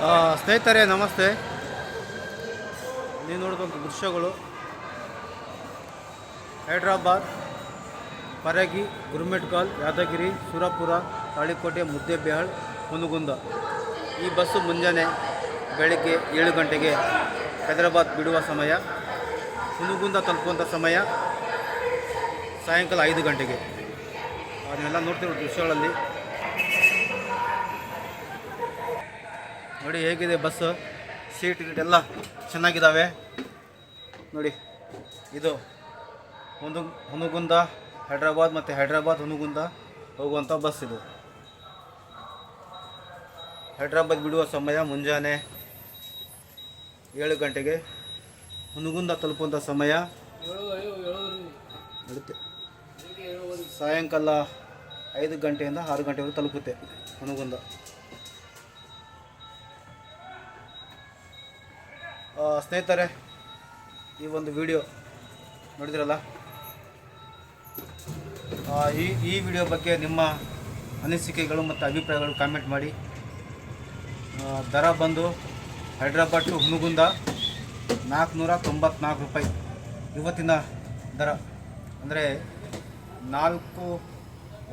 ಸ್ನೇಹಿತರೆ, ನಮಸ್ತೆ. ನೀವು ನೋಡಿದಂಥ ದೃಶ್ಯಗಳು. ಹೈದ್ರಾಬಾದ್, ಪರಗಿ ಗುರುಮೆಟ್ಕಾಲ್ ಯಾದಗಿರಿ, ಸುರಪುರ, ತಾಳಿಕೋಟೆ, ಮುದ್ದೇಬೇಹಳ್, ಮುನುಗುಂದ. ಈ ಬಸ್ಸು ಮುಂಜಾನೆ ಬೆಳಗ್ಗೆ ಏಳು ಗಂಟೆಗೆ ಹೈದರಾಬಾದ್ ಬಿಡುವ ಸಮಯ, ಮುನುಗುಂದ ತಲುಪುವಂಥ ಸಮಯ ಸಾಯಂಕಾಲ ಐದು ಗಂಟೆಗೆ. ಅದನ್ನೆಲ್ಲ ನೋಡ್ತಿರೋ ದೃಶ್ಯಗಳಲ್ಲಿ ನೋಡಿ ಹೇಗಿದೆ ಬಸ್ಸು? ಸೀಟ್ ಗೀಟ್ ಎಲ್ಲ ಚೆನ್ನಾಗಿದ್ದಾವೆ ನೋಡಿ, ಇದು ಒಂದು ಹುನುಗುಂದ ಹೈದ್ರಾಬಾದ್ ಮತ್ತು ಹೈದ್ರಾಬಾದ್ ಹುನುಗುಂದ ಹೋಗುವಂಥ ಬಸ್ ಇದು. ಹೈದ್ರಾಬಾದ್ ಬಿಡುವ ಸಮಯ ಮುಂಜಾನೆ ಏಳು ಗಂಟೆಗೆ. ಹುನುಗುಂದ ತಲುಪುವಂಥ ಸಮಯ ಸಾಯಂಕಾಲ ಐದು ಗಂಟೆಯಿಂದ ಆರು ಗಂಟೆವರೆಗೂ ತಲುಪುತ್ತೆ ಹುನಗುಂದ ಸ್ನೇಹಿತರೆ, ಈ ಒಂದು ವಿಡಿಯೋ ನೋಡಿದ್ರಲ್ಲ? ಈ ಈ ವಿಡಿಯೋ ಬಗ್ಗೆ ನಿಮ್ಮ ಅನಿಸಿಕೆಗಳು ಮತ್ತು ಅಭಿಪ್ರಾಯಗಳು ಕಾಮೆಂಟ್ ಮಾಡಿ. ದರ ಬಂದು ಹೈದ್ರಾಬಾದ್ ಟು ಹುನಗುಂದ ನಾಲ್ಕುನೂರ ತೊಂಬತ್ನಾಲ್ಕು ರೂಪಾಯಿ ಇವತ್ತಿನ ದರ. ಅಂದರೆ ನಾಲ್ಕು,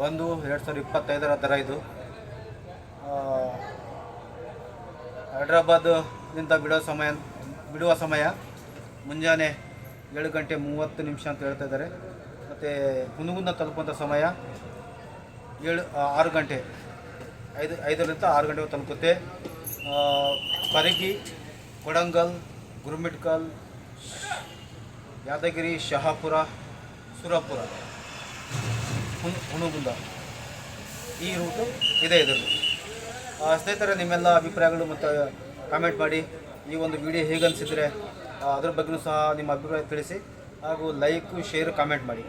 ಒಂದು, ಎರಡು ಸಾವಿರದ ಇಪ್ಪತ್ತೈದರ ದರ ಇದು. ಹೈದ್ರಾಬಾದ್ನಿಂದ ಬಿಡೋ ಸಮಯ ಬಿಡುವ ಸಮಯ. ಮುಂಜಾನೆ ಏಳು ಗಂಟೆ ಮೂವತ್ತು ನಿಮಿಷ ಅಂತ ಹೇಳ್ತಾ ಇದ್ದಾರೆ. ಮತ್ತು ಹುನಗುಂದ ತಲುಪುವಂಥ ಸಮಯ ಏಳು ಆರು ಗಂಟೆ. ಐದು, ಐದರಿಂದ ಆರು ಗಂಟೆಗೆ ತಲುಪುತ್ತೆ. ಪರಗಿ ಕೊಡಂಗಲ್, ಗುರುಮಿಟ್ಕಲ್, ಯಾದಗಿರಿ, ಶಹಾಪುರ, ಸುರಪುರ ಹುಣಗುಂದ ಈ ರೂಟು ಇದೆ ಇದರಲ್ಲಿ ಸ್ನೇಹಿತರೆ, ನಿಮ್ಮೆಲ್ಲ ಅಭಿಪ್ರಾಯಗಳು ಮತ್ತು ಕಾಮೆಂಟ್ ಮಾಡಿ. ಈ ಒಂದು ವಿಡಿಯೋ ಹೇಗನ್ಸಿದ್ರೆ ಅದ್ರ ಬಗ್ಗೆಯೂ ಸಹ ನಿಮ್ಮ ಅಭಿಪ್ರಾಯ ತಿಳಿಸಿ ಹಾಗೂ ಲೈಕು ಶೇರ್ ಕಾಮೆಂಟ್ ಮಾಡಿ.